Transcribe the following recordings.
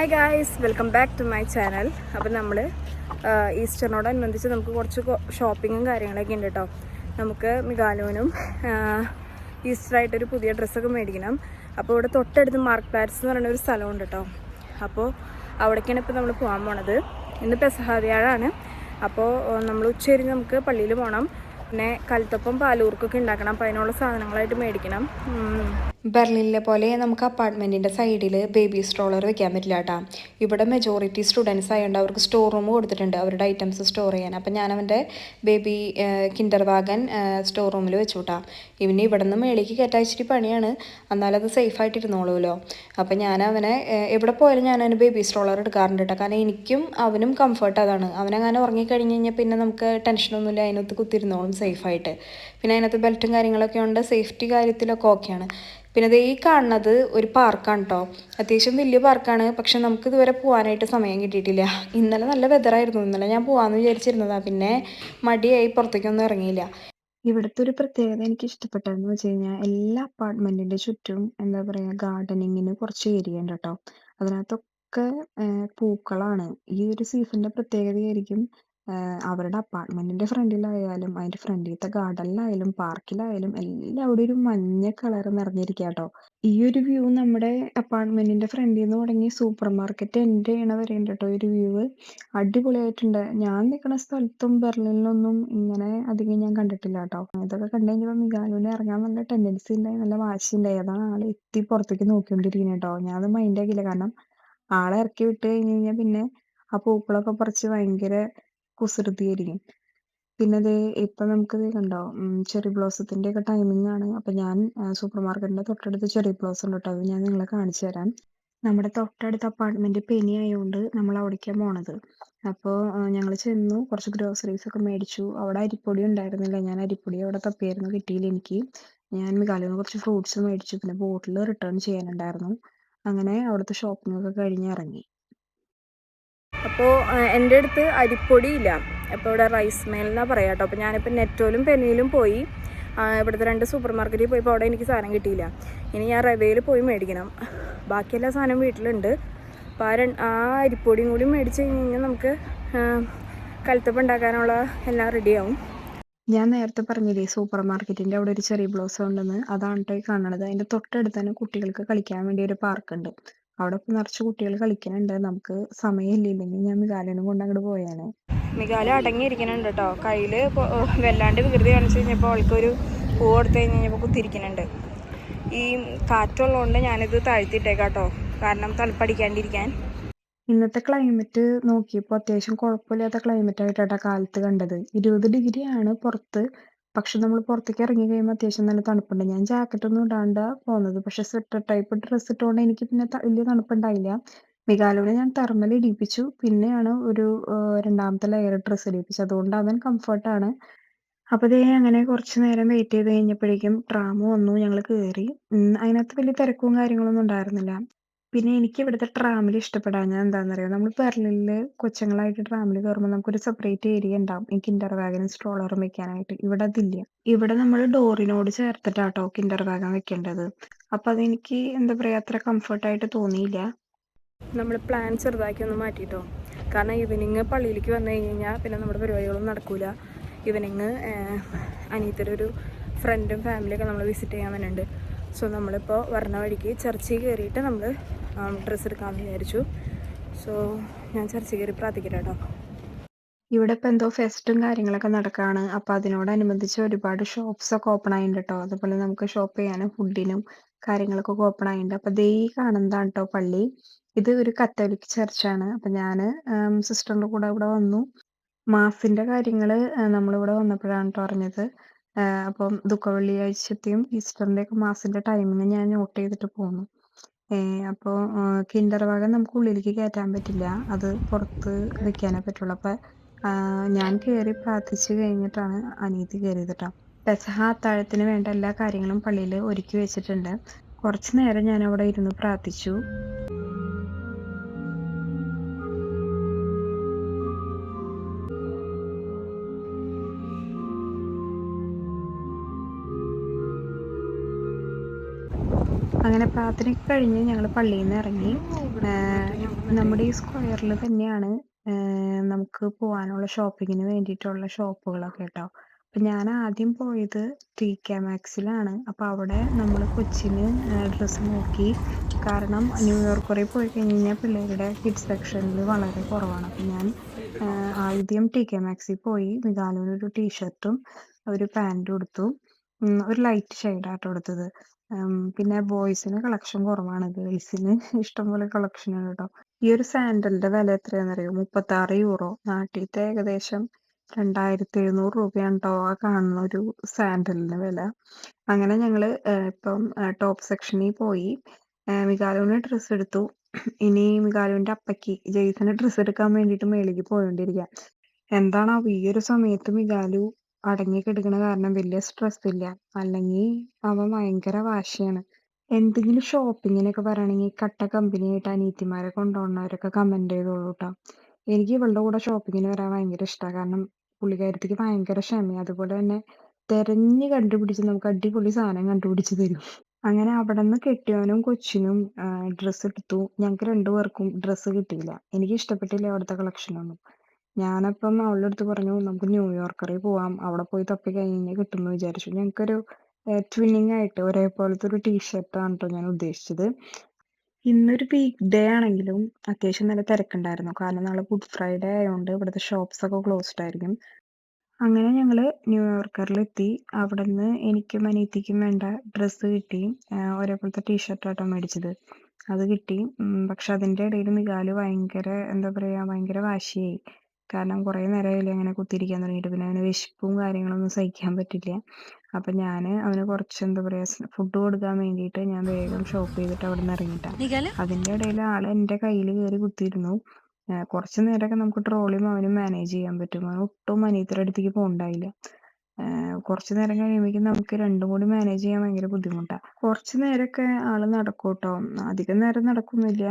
Hi guys welcome back to my channel അപ്പം നമ്മൾ ഈസ്റ്ററിനോടനുബന്ധിച്ച് നമുക്ക് കുറച്ച് ഷോപ്പിങ്ങും കാര്യങ്ങളൊക്കെ ഉണ്ട് കേട്ടോ നമുക്ക് മികാലോനും ഈസ്റ്ററായിട്ടൊരു പുതിയ ഡ്രസ്സൊക്കെ മേടിക്കണം. അപ്പോൾ ഇവിടെ തൊട്ടടുത്ത് മാർക്ക് പ്ലാറ്റ്സ് എന്ന് പറയുന്ന ഒരു സ്ഥലമുണ്ട് കേട്ടോ അപ്പോൾ അവിടേക്കാണ് ഇപ്പോൾ നമ്മൾ പോകാൻ പോണത്. ഇന്ന് പെസഹാവ്യാഴാണ്. അപ്പോൾ നമ്മൾ ഉച്ചകഴിഞ്ഞ് നമുക്ക് പള്ളിയിൽ പോകണം പിന്നെ കൽത്തപ്പം പാലൂർക്കൊക്കെ ഉണ്ടാക്കണം. അപ്പോൾ അതിനുള്ള സാധനങ്ങളായിട്ട് മേടിക്കണം. ബെർലിനിലെ പോലെ നമുക്ക് അപ്പാർട്ട്മെന്റിന്റെ സൈഡിൽ ബേബി സ്ട്രോളർ വെക്കാൻ പറ്റില്ല കേട്ടോ ഇവിടെ മെജോറിറ്റി സ്റ്റുഡൻസ് ആയതുകൊണ്ട് അവർക്ക് സ്റ്റോർ റൂം കൊടുത്തിട്ടുണ്ട് അവരുടെ ഐറ്റംസ് സ്റ്റോർ ചെയ്യാൻ. അപ്പം ഞാൻ അവന്റെ ബേബി കിൻഡർ വാഗൻ സ്റ്റോർ റൂമിൽ വെച്ചു കൂട്ടാം ഇവന് ഇവിടെ നിന്ന് മേളിലേക്ക് കയറ്റാൻ ഇച്ചിരി പണിയാണ്. എന്നാലത് സേഫായിട്ടിരുന്നോളൂല്ലോ അപ്പം ഞാൻ അവനെ എവിടെ പോയാലും ഞാൻ അവന് ബേബി സ്ട്രോളർ എടുക്കാറുണ്ട് കേട്ടോ കാരണം എനിക്കും അവനും കംഫർട്ട് അതാണ്. അവനങ്ങനെ ഉറങ്ങിക്കഴിഞ്ഞ് കഴിഞ്ഞാൽ പിന്നെ നമുക്ക് ടെൻഷനൊന്നുമില്ല അതിനകത്ത് കുത്തിരുന്നോളും സേഫായിട്ട് പിന്നെ അതിനകത്ത് ബെൽറ്റും കാര്യങ്ങളൊക്കെ ഉണ്ട്. സേഫ്റ്റി കാര്യത്തിലൊക്കെ ഓക്കെയാണ് പിന്നെ ദേ ഈ കാണുന്നത് ഒരു പാർക്കാണ് കേട്ടോ അത്യാവശ്യം വലിയ പാർക്കാണ് പക്ഷെ നമുക്ക് ഇതുവരെ പോകാനായിട്ട് സമയം കിട്ടിയിട്ടില്ല. ഇന്നലെ നല്ല വെതറായിരുന്നു ഇന്നലെ ഞാൻ പോകാമെന്ന് വിചാരിച്ചിരുന്നതാണ് പിന്നെ മടിയായി പുറത്തേക്കൊന്നും ഇറങ്ങിയില്ല. ഇവിടുത്തെ ഒരു പ്രത്യേകത എനിക്ക് ഇഷ്ടപ്പെട്ടതെന്ന് വെച്ച് കഴിഞ്ഞാൽ എല്ലാ അപ്പാർട്ട്മെന്റിന്റെ ചുറ്റും എന്താ പറയുക ഗാർഡനിങ്ങിന് കുറച്ച് ഏരിയ ഉണ്ട് കേട്ടോ അതിനകത്തൊക്കെ പൂക്കളാണ്. ഈ ഒരു സീസണിന്റെ പ്രത്യേകതയായിരിക്കും അവരുടെ അപ്പാർട്ട്മെന്റിന്റെ ഫ്രണ്ടിലായാലും അതിന്റെ ഫ്രണ്ടിലത്തെ ഗാർഡനിലായാലും പാർക്കിലായാലും അവിടെ ഒരു മഞ്ഞ കളർ നിറഞ്ഞിരിക്കുക കേട്ടോ ഈ ഒരു വ്യൂ നമ്മുടെ അപ്പാർട്ട്മെന്റിന്റെ ഫ്രണ്ടിൽ നിന്ന് തുടങ്ങി സൂപ്പർ മാർക്കറ്റ് എൻഡ് ചെയ്യണ വരെ ഉണ്ട് കേട്ടോ ഈ ഒരു വ്യൂ അടിപൊളിയായിട്ടുണ്ട്. ഞാൻ നിൽക്കുന്ന സ്ഥലത്തും ബെർലിനിലൊന്നും ഇങ്ങനെ അധികം ഞാൻ കണ്ടിട്ടില്ല കേട്ടോ ഇതൊക്കെ കണ്ട് കഴിഞ്ഞപ്പോ മികാലുവിന് ഇറങ്ങാൻ നല്ല ടെൻഡൻസി ഉണ്ടായി നല്ല വാശി ഉണ്ടായി അതാണ് ആൾ എത്തി പുറത്തേക്ക് നോക്കിക്കൊണ്ടിരിക്കുന്നത് കേട്ടോ അത് മൈൻഡ് ആക്കിയില്ല. കാരണം ആളെ ഇറക്കി വിട്ട് കഴിഞ്ഞ് കഴിഞ്ഞാൽ പിന്നെ ആ പൂക്കളൊക്കെ പറിച്ച് ഭയങ്കര കുസൃതിയായിരിക്കും. പിന്നെ ദേ ഇപ്പൊ നമുക്ക് ദേ കണ്ടോ ബ്ലോസത്തിന്റെ ഒക്കെ ടൈമിംഗ് ആണ്. അപ്പൊ ഞാൻ സൂപ്പർ മാർക്കറ്റിന്റെ തൊട്ടടുത്ത് ചെറി ബ്ലോസം ഉണ്ട് കേട്ടോ അത് ഞാൻ നിങ്ങളെ കാണിച്ചു തരാം. നമ്മുടെ തൊട്ടടുത്ത അപ്പാർട്ട്മെന്റ് പെനി ആയതുകൊണ്ട് നമ്മൾ അവിടേക്കാണ് പോണത്. അപ്പോൾ ഞങ്ങൾ ചെന്നു. കുറച്ച് ഗ്രോസറീസ് ഒക്കെ മേടിച്ചു. അവിടെ അരിപ്പൊടി ഉണ്ടായിരുന്നില്ല. ഞാൻ അരിപ്പൊടി അവിടെ തപ്പിയായിരുന്നു. കിട്ടിയില്ല എനിക്ക്. ഞാൻ മികാലിന്ന് കുറച്ച് ഫ്രൂട്ട്സ് മേടിച്ചു. പിന്നെ ബോട്ടിൽ റിട്ടേൺ ചെയ്യാനുണ്ടായിരുന്നു. അങ്ങനെ അവിടുത്തെ ഷോപ്പിംഗ് ഒക്കെ കഴിഞ്ഞ് ഇറങ്ങി. അപ്പോൾ എന്റെ അടുത്ത് അരിപ്പൊടിയില്ല. അപ്പോൾ ഇവിടെ റൈസ് മേലെന്നാണ് പറയാം കേട്ടോ അപ്പോൾ ഞാനിപ്പോൾ നെറ്റോലും പെനിയിലും പോയി ഇവിടുത്തെ രണ്ട് സൂപ്പർ മാർക്കറ്റിൽ പോയപ്പോൾ അവിടെ എനിക്ക് സാധനം കിട്ടിയില്ല. ഇനി ഞാൻ റവയിൽ പോയി മേടിക്കണം. ബാക്കി എല്ലാ സാധനവും വീട്ടിലുണ്ട്. അപ്പോൾ ആ ആ അരിപ്പൊടിയും കൂടി മേടിച്ച് കഴിഞ്ഞ് കഴിഞ്ഞാൽ നമുക്ക് കലത്തപ്പം ഉണ്ടാക്കാനുള്ള എല്ലാം റെഡിയാവും ഞാൻ നേരത്തെ പറഞ്ഞില്ലേ സൂപ്പർ മാർക്കറ്റിന്റെ അവിടെ ഒരു ചെറിയ ബ്ലോസം ഉണ്ടെന്ന്? അതാണ് കേട്ടോ ഈ കാണണത്. അതിന്റെ തൊട്ടടുത്ത് തന്നെ കുട്ടികൾക്ക് കളിക്കാൻ വേണ്ടി ഒരു പാർക്ക് ഉണ്ട്. അവിടെ ഇപ്പൊ നിറച്ച് കുട്ടികൾ കളിക്കുന്നുണ്ട്. നമുക്ക് സമയമില്ലെങ്കിൽ ഞാൻ മികാലിനും കൊണ്ട് അങ്ങോട്ട് പോയാണ് മികാല അടങ്ങിയിരിക്കുന്നുണ്ട് കേട്ടോ. കയ്യിൽ വല്ലാണ്ട് വികൃതി കാണിച്ച് കഴിഞ്ഞപ്പോൾ അവൾക്കൊരു പൂ കൊടുത്തു കഴിഞ്ഞ് കഴിഞ്ഞപ്പോൾ കുത്തിരിക്കുന്നുണ്ട് ഈ കാറ്റുള്ളതുകൊണ്ട് ഞാനിത് താഴ്ത്തിയിട്ടേക്കാം കേട്ടോ കാരണം തണുപ്പടിക്കാണ്ടിരിക്കാൻ. ഇന്നത്തെ ക്ലൈമറ്റ് നോക്കിയപ്പോൾ അത്യാവശ്യം കുഴപ്പമില്ലാത്ത ക്ലൈമറ്റ് ആയിട്ടാണ് കാലത്ത് കണ്ടത്. ഇരുപത് ഡിഗ്രി ആണ് പുറത്ത്. പക്ഷെ നമ്മൾ പുറത്തേക്ക് ഇറങ്ങി കഴിയുമ്പോൾ അത്യാവശ്യം നല്ല തണുപ്പുണ്ട്. ഞാൻ ജാക്കറ്റ് ഒന്നും ഇടാണ്ട് പോകുന്നത് പക്ഷെ സ്വെറ്റർ ടൈപ്പ് ഡ്രസ്സ് ഇട്ടുകൊണ്ട് എനിക്ക് പിന്നെ ത- വലിയ തണുപ്പുണ്ടായില്ല. മികാലോടെ ഞാൻ തെർമൽ ഇടിപ്പിച്ചു. പിന്നെയാണ് ഒരു രണ്ടാമത്തെ ലെയർ ഡ്രസ്സ് ഇടിപ്പിച്ചത്. അതുകൊണ്ട് അവൻ കംഫർട്ടാണ് അപ്പോൾ ദേ അങ്ങനെ കുറച്ച് നേരം വെയിറ്റ് ചെയ്ത് കഴിഞ്ഞപ്പോഴേക്കും ട്രാം വന്നു. ഞങ്ങൾ കയറി അതിനകത്ത് വലിയ തിരക്കും കാര്യങ്ങളൊന്നും ഉണ്ടായിരുന്നില്ല. പിന്നെ എനിക്ക് ഇവിടുത്തെ ട്രാമിൽ ഇഷ്ടപ്പെടാൻ ഞാൻ എന്താണെന്നറിയോ നമ്മൾ പെർലിനിൽ കൊച്ചുങ്ങളായിട്ട് ട്രാമിൽ കയറുമ്പോൾ നമുക്കൊരു സെപ്പറേറ്റ് ഏരിയ ഉണ്ടാവും ഈ കിൻഡർ വാഗനും സ്ട്രോളറും വെക്കാനായിട്ട്. ഇവിടെ അതില്ല. ഇവിടെ നമ്മൾ ഡോറിനോട് ചേർത്തിട്ടാട്ടോ കിൻഡർ വാഗൻ വെക്കേണ്ടത്. അപ്പൊ അതെനിക്ക് എന്താ പറയാ അത്ര കംഫർട്ടായിട്ട് തോന്നിയില്ല. നമ്മൾ പ്ലാൻ ചെറുതാക്കി ഒന്ന് മാറ്റിട്ടോ. കാരണം ഈവനിങ് പള്ളിയിലേക്ക് വന്നു കഴിഞ്ഞ് കഴിഞ്ഞാൽ പിന്നെ നമ്മുടെ പരിപാടികളൊന്നും നടക്കൂല. ഈവനിങ് അനിയത്തിയുടെ ഒരു ഫ്രണ്ടും ഫാമിലിയൊക്കെ നമ്മൾ വിസിറ്റ് ചെയ്യാൻ വരുന്നുണ്ട് സോ നമ്മളിപ്പോൾ വരണ വഴിക്ക് ചർച്ചിൽ കയറിയിട്ട് നമ്മൾ ഡ്രസ്സ് എടുക്കാമെന്ന് വിചാരിച്ചു. സോ ഞാൻ ചർച്ച കയറി പ്രാർത്ഥിക്കട്ടെ കേട്ടോ. ഇവിടെ ഇപ്പം എന്തോ ഫെസ്റ്റും കാര്യങ്ങളൊക്കെ നടക്കുകയാണ് അപ്പോൾ അതിനോടനുബന്ധിച്ച് ഒരുപാട് ഷോപ്സ് ഒക്കെ ഓപ്പൺ ആയിട്ടുണ്ട് കേട്ടോ. അതുപോലെ നമുക്ക് ഷോപ്പ് ചെയ്യാനും ഫുഡിനും കാര്യങ്ങൾക്കൊക്കെ ഓപ്പൺ ആയിട്ടുണ്ട് അപ്പോൾ ദേ കാണുന്നതാണ് കേട്ടോ പള്ളി. ഇത് ഒരു കത്തോലിക് ചർച്ചാണ് അപ്പം ഞാൻ സിസ്റ്ററിന്റെ കൂടെ ഇവിടെ വന്നു. മാസിന്റെ കാര്യങ്ങൾ നമ്മളിവിടെ വന്നപ്പോഴാണ് കേട്ടോ അറിഞ്ഞത്. അപ്പം ദുഃഖവെള്ളിയാഴ്ചത്തെയും വെള്ളിയാഴ്ചത്തെയും ഈസ്റ്ററിന്റെയൊക്കെ മാസിന്റെ ടൈമിങ് ഞാൻ നോട്ട് ചെയ്തിട്ട് പോന്നു. അപ്പോൾ കിൻഡർ ഭാഗം നമുക്ക് ഉള്ളിലേക്ക് കയറ്റാൻ പറ്റില്ല. അത് പുറത്ത് വെക്കാനേ പറ്റുള്ളൂ. അപ്പൊ ഞാൻ കയറി പ്രാർത്ഥിച്ച് കഴിഞ്ഞിട്ടാണ് അനിയത്തി കയറിയത് കേട്ടോ പെസഹ അത്താഴത്തിന് വേണ്ട എല്ലാ കാര്യങ്ങളും പള്ളിയിൽ ഒരുക്കി വെച്ചിട്ടുണ്ട്. കുറച്ചു നേരം ഞാൻ അവിടെ ഇരുന്ന് പ്രാർത്ഥിച്ചു. അങ്ങനെ പ്രാർത്ഥന കഴിഞ്ഞ് ഞങ്ങൾ പള്ളിയിൽ നിന്ന് ഇറങ്ങി നമ്മുടെ ഈ സ്ക്വയറിൽ തന്നെയാണ് നമുക്ക് പോകാനുള്ള ഷോപ്പിങ്ങിന് വേണ്ടിയിട്ടുള്ള ഷോപ്പുകളൊക്കെ കേട്ടോ. അപ്പം ഞാൻ ആദ്യം പോയത് ടി കെ മാക്സിലാണ്. അപ്പോൾ അവിടെ നമ്മൾ കൊച്ചിന് ഡ്രസ്സ് നോക്കി. കാരണം ന്യൂയോർക്ക് വരെ പോയി കഴിഞ്ഞ് കഴിഞ്ഞാൽ പിള്ളേരുടെ കിഡ്സ് സെക്ഷനിൽ വളരെ കുറവാണ്. അപ്പം ഞാൻ ആദ്യം ടി കെ മാക്സിൽ പോയി. മികാലുവിന് ഒരു ടീഷർട്ടും ഒരു പാന്റും എടുത്തു. ഒരു ലൈറ്റ് ഷെയ്ഡാട്ടോ എടുത്തത്. പിന്നെ ബോയ്സിന് കളക്ഷൻ കുറവാണ്. ഗേൾസിന് ഇഷ്ടംപോലെ കളക്ഷൻ ഉണ്ട് കേട്ടോ ഈ ഒരു സാൻഡലിന്റെ വില എത്രയാണെന്നറിയോ? മുപ്പത്തി ആറ് യൂറോ. നാട്ടിലത്തെ ഏകദേശം രണ്ടായിരത്തി എഴുന്നൂറ് രൂപയാണ് കേട്ടോ ആ കാണുന്ന ഒരു സാൻഡലിന് വില. അങ്ങനെ ഞങ്ങൾ ഇപ്പം ടോപ്പ് സെക്ഷനിൽ പോയി. മികാലുവിന് ഡ്രസ്സ് എടുത്തു. ഇനി മികാലുവിന്റെ അപ്പയ്ക്ക് ജെയ്സന് ഡ്രസ്സ് എടുക്കാൻ വേണ്ടിയിട്ട് മേളിലേക്ക് പോയോണ്ടിരിക്കുക എന്താണാവോ? ഈ ഒരു സമയത്ത് മികാലു അടങ്ങി കിടക്കണ കാരണം വലിയ സ്ട്രെസ് ഇല്ല. അല്ലെങ്കിൽ അവൻ ഭയങ്കര വാശിയാണ്. എന്തെങ്കിലും ഷോപ്പിങ്ങിനൊക്കെ പറയണെങ്കിൽ കട്ട കമ്പനിയായിട്ട് അനിയത്തിമാരെ കൊണ്ടുപോകുന്നവരൊക്കെ കമന്റ് ചെയ്തോളൂ കേട്ടോ എനിക്ക് ഇവളുടെ കൂടെ ഷോപ്പിങ്ങിന് വരാൻ ഭയങ്കര ഇഷ്ടമാണ് കാരണം പുള്ളിക്കാരത്തിക്ക് ഭയങ്കര ക്ഷമയാണ് അതുപോലെ തന്നെ തെരഞ്ഞു കണ്ടുപിടിച്ച് നമുക്ക് അടിപൊളി സാധനം കണ്ടുപിടിച്ച് തരും. അങ്ങനെ അവിടെ നിന്ന് കെട്ടിയവനും കൊച്ചിനും ഡ്രസ്സ് എടുത്തു. ഞങ്ങൾക്ക് രണ്ടുപേർക്കും ഡ്രസ്സ് കിട്ടിയില്ല. എനിക്ക് ഇഷ്ടപ്പെട്ടില്ല അവിടുത്തെ കളക്ഷൻ ഒന്നും. ഞാനപ്പം അവളുടെ അടുത്ത് പറഞ്ഞു നമുക്ക് ന്യൂയോർക്കറിൽ പോവാം. അവിടെ പോയി തപ്പി കഴിഞ്ഞ് കിട്ടുമെന്ന് വിചാരിച്ചു. ഞങ്ങൾക്കൊരു ട്വിന്നിങ് ആയിട്ട് ഒരേപോലത്തെ ഒരു ടീഷർട്ട് ആണല്ലോ ഞാൻ ഉദ്ദേശിച്ചത്. ഇന്നൊരു വീക്ക് ഡേ ആണെങ്കിലും അത്യാവശ്യം നല്ല തിരക്കുണ്ടായിരുന്നു. കാരണം നാളെ ഗുഡ് ഫ്രൈഡേ ആയതുകൊണ്ട് ഇവിടുത്തെ ഷോപ്സ് ഒക്കെ ക്ലോസ്ഡ് ആയിരിക്കും. അങ്ങനെ ഞങ്ങൾ ന്യൂയോർക്കറിലെത്തി അവിടുന്ന് എനിക്കും അനിയത്തിക്കും വേണ്ട ഡ്രസ്സ് കിട്ടി. ഒരേപോലത്തെ ടീഷർട്ടാട്ടോ മേടിച്ചത്. അത് കിട്ടി. പക്ഷെ അതിന്റെ ഇടയിൽ നിഗാലു ഭയങ്കര എന്താ പറയാ ഭയങ്കര വാശിയായി. കാരണം കുറേ നേരമായില്ലേ അങ്ങനെ കുത്തിയിരിക്കാൻ തുടങ്ങിയിട്ട്. പിന്നെ അവന് വിശപ്പും കാര്യങ്ങളൊന്നും സഹിക്കാൻ പറ്റില്ല. അപ്പം ഞാൻ അവന് കുറച്ച് എന്താ പറയാ ഫുഡ് കൊടുക്കാൻ വേണ്ടിയിട്ട് ഞാൻ വേഗം ഷോപ്പ് ചെയ്തിട്ട് അവിടെ നിന്ന് ഇറങ്ങിയിട്ടാ അതിന്റെ ഇടയിൽ ആൾ എന്റെ കയ്യിൽ കയറി കുത്തിയിരുന്നു. കുറച്ച് നേരമൊക്കെ നമുക്ക് ട്രോളിയും അവനും മാനേജ് ചെയ്യാൻ പറ്റും. അവൻ ഒട്ടും അനിയത്തിയുടെ അടുത്തേക്ക് പോകണ്ടായില്ല. കുറച്ച് നേരം കഴിയുമ്പോഴേക്കും നമുക്ക് രണ്ടും കൂടി മാനേജ് ചെയ്യാൻ ഭയങ്കര ബുദ്ധിമുട്ടാണ് കുറച്ച് നേരമൊക്കെ ആൾ നടക്കും കേട്ടോ അധികം നേരം നടക്കുന്നില്ല.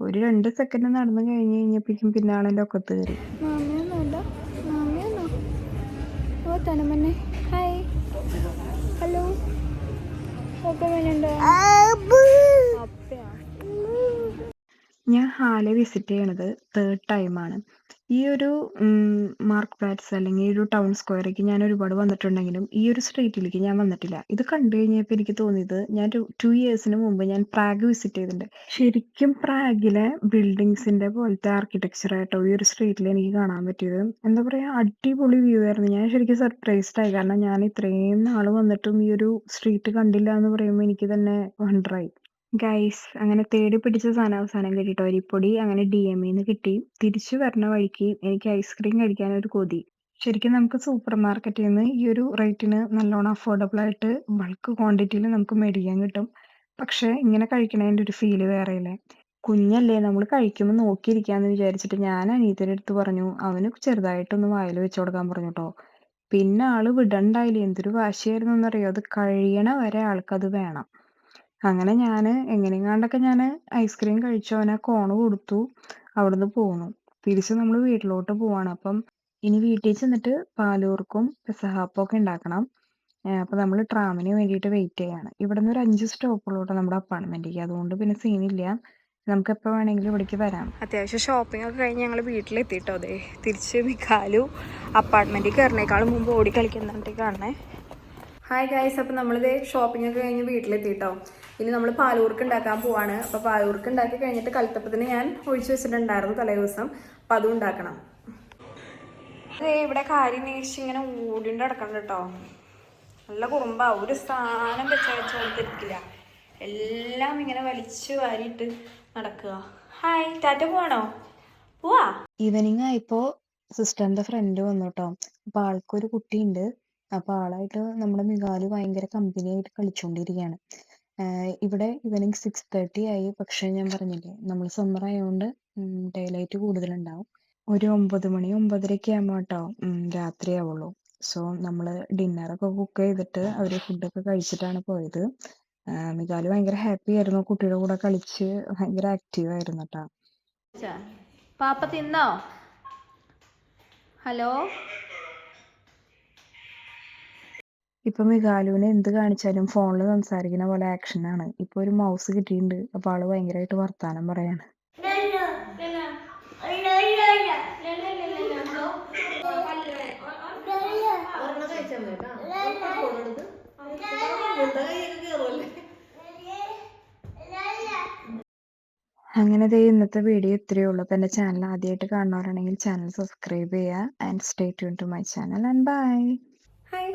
ഒരു രണ്ട് സെക്കൻഡ് നടന്നു കഴിഞ്ഞു കഴിഞ്ഞപ്പോഴേക്കും പിന്നെ ആളെന്റെ ഒക്കത്ത് കയറി തനമന്നെ ഹായ് ഹലോ ഞാൻ ഹാലെ വിസിറ്റ് ചെയ്യണത് തേർഡ് ടൈമാണ് ഈ ഒരു മാർക്ക് പ്ലാറ്റ്സ് അല്ലെങ്കിൽ ഈ ഒരു ടൗൺ സ്ക്വയറിലേക്ക് ഞാൻ ഒരുപാട് വന്നിട്ടുണ്ടെങ്കിലും ഈ ഒരു സ്ട്രീറ്റിലേക്ക് ഞാൻ വന്നിട്ടില്ല. ഇത് കണ്ടു കഴിഞ്ഞപ്പോൾ എനിക്ക് തോന്നിയത് ഞാൻ ഒരു ടു ഇയേഴ്സിന് മുമ്പ് ഞാൻ പ്രാഗ് വിസിറ്റ് ചെയ്തിട്ടുണ്ട്. ശരിക്കും പ്രാഗിലെ ബിൽഡിങ്സിന്റെ പോലത്തെ ആർക്കിടെക്ചർ ആയിട്ടോ ഈ ഒരു സ്ട്രീറ്റിൽ എനിക്ക് കാണാൻ പറ്റിയത്. എന്താ പറയാ അടിപൊളി വ്യൂ ആയിരുന്നു. ഞാൻ ശരിക്കും സർപ്രൈസ്ഡ് ആയി. കാരണം ഞാൻ ഇത്രയും നാൾ വന്നിട്ടും ഈ ഒരു സ്ട്രീറ്റ് കണ്ടില്ല എന്ന് പറയുമ്പോൾ എനിക്ക് തന്നെ വണ്ടറായി ഗൈസ് അങ്ങനെ തേടി പിടിച്ച സാധനം അവസാനം കിട്ടിട്ടോ അരിപ്പൊടി അങ്ങനെ ഡി എം ഇന്ന് കിട്ടി. തിരിച്ചു വരണ വഴിക്ക് എനിക്ക് ഐസ്ക്രീം കഴിക്കാൻ ഒരു കൊതി. ശരിക്കും നമുക്ക് സൂപ്പർ മാർക്കറ്റിൽ നിന്ന് ഈ ഒരു റേറ്റിന് നല്ലോണം അഫോർഡബിൾ ആയിട്ട് ബൾക്ക് ക്വാണ്ടിറ്റിയിൽ നമുക്ക് മേടിക്കാൻ കിട്ടും. പക്ഷെ ഇങ്ങനെ കഴിക്കണതിന്റെ ഒരു ഫീൽ വേറെയല്ലേ കുഞ്ഞല്ലേ നമ്മൾ കഴിക്കുമ്പോൾ നോക്കിയിരിക്കാന്ന് വിചാരിച്ചിട്ട് ഞാൻ അനീതിന്റെ അടുത്ത് പറഞ്ഞു അവന് ചെറുതായിട്ടൊന്ന് വായിൽ വെച്ച് കൊടുക്കാൻ പറഞ്ഞു കേട്ടോ പിന്നെ ആൾ വിടണ്ടായില്ല? എന്തൊരു വാശിയായിരുന്നു എന്നറിയോ അത് കഴിയണ വരെ ആൾക്കത് വേണം. അങ്ങനെ ഞാൻ എങ്ങനെയെങ്ങാണ്ടൊക്കെ ഞാൻ ഐസ്ക്രീം കഴിച്ചു. അവന് കോണ് കൊടുത്തു. അവിടുന്ന് പോന്നു. തിരിച്ച് നമ്മൾ വീട്ടിലോട്ട് പോവാണ്. അപ്പം ഇനി വീട്ടിൽ ചെന്നിട്ട് പാലൂർക്കും പെസഹാപ്പം ഒക്കെ ഉണ്ടാക്കണം അപ്പൊ നമ്മൾ ട്രാമിന് വേണ്ടിയിട്ട് വെയിറ്റ് ചെയ്യാണ്. ഇവിടുന്ന് ഒരു അഞ്ച് സ്റ്റോപ്പുള്ളൂട്ടോ നമ്മുടെ അപ്പാർട്ട്മെന്റിക്ക് അതുകൊണ്ട് പിന്നെ സീനില്ല നമുക്ക് എപ്പോ വേണമെങ്കിലും ഇവിടേക്ക് വരാം. അത്യാവശ്യം ഷോപ്പിംഗ് ഒക്കെ കഴിഞ്ഞ് ഞങ്ങൾ വീട്ടിലെത്തിട്ടോ അതെ തിരിച്ച് മിക്കാലു അപ്പാർട്ട്മെന്റിൽ കയറിനേക്കാളും മുമ്പ് ഓടി കളിക്കുന്നുണ്ട് കാണണേ ഹായ് ഗായ്സ് അപ്പോൾ നമ്മളിത് ഷോപ്പിംഗ് ഒക്കെ കഴിഞ്ഞ് വീട്ടിലെത്തിട്ടോ. ഇനി നമ്മൾ പാലൂർക്ക് ഉണ്ടാക്കാൻ പോവാണ്. അപ്പോൾ പാലൂർക്ക് ഉണ്ടാക്കി കഴിഞ്ഞിട്ട് കൽത്തപ്പത്തിന് ഞാൻ ഒഴിച്ചു വെച്ചിട്ടുണ്ടായിരുന്നു തലേ ദിവസം അപ്പോൾ അതും ഉണ്ടാക്കണം. ഇവിടെ കാര്യം നേശി ഇങ്ങനെ ഓടിണ്ട് കിടക്കണം കേട്ടോ നല്ല കുറുമ്പാ. ഒരു സ്ഥാനം വെച്ച വെച്ച് കൊടുത്തിരിക്കില്ല. എല്ലാം ഇങ്ങനെ വലിച്ചു വാരിയിട്ട് നടക്കുക. ഹായ് ടാറ്റ പോവാണോ? പോവാ. ഈവനിങ് ആയിപ്പോ സിസ്റ്ററിന്റെ ഫ്രണ്ട് വന്നു കേട്ടോ അപ്പൊ ആൾക്കൊരു കുട്ടിയുണ്ട്. അപ്പൊ ആളായിട്ട് നമ്മുടെ മികാൽ ഭയങ്കര കമ്പനി ആയിട്ട് കളിച്ചുകൊണ്ടിരിക്കുകയാണ് ആഹ് ഇവിടെ ഈവനിങ് സിക്സ് തേർട്ടി ആയി. പക്ഷേ ഞാൻ പറഞ്ഞില്ലേ നമ്മൾ സമ്മർ ആയതുകൊണ്ട് ഡേ ലൈറ്റ് കൂടുതലുണ്ടാവും. ഒരു ഒമ്പത് മണി ഒമ്പതരയൊക്കെ ആകുമ്പോൾ കേട്ടോ രാത്രി ആവുള്ളൂ. സോ നമ്മൾ ഡിന്നറൊക്കെ കുക്ക് ചെയ്തിട്ട് അവർ ഫുഡൊക്കെ കഴിച്ചിട്ടാണ് പോയത്. ആഹ് മികാൽ ഭയങ്കര ഹാപ്പി ആയിരുന്നു. കുട്ടിയുടെ കൂടെ കളിച്ച് ഭയങ്കര ആക്റ്റീവ് ആയിരുന്നു കേട്ടോ പാപ്പ തിന്നോ? ഹലോ? ഇപ്പൊ മികാലുവിനെ എന്ത് കാണിച്ചാലും ഫോണിൽ സംസാരിക്കുന്ന പോലെ ആക്ഷൻ ആണ്. ഇപ്പൊ ഒരു മൗസ് കിട്ടിയിട്ടുണ്ട്. അപ്പൊ ആൾ ഭയങ്കരമായിട്ട് വർത്താനം പറയാണ്. അങ്ങനെ ദേ ഇന്നത്തെ വീഡിയോ ഇത്രയേ ഉള്ളൂ. അപ്പം എന്റെ ചാനൽ ആദ്യമായിട്ട് കാണുന്നവരാണെങ്കിൽ ചാനൽ സബ്സ്ക്രൈബ് ചെയ്യുക and stay tune to my channel and bye hi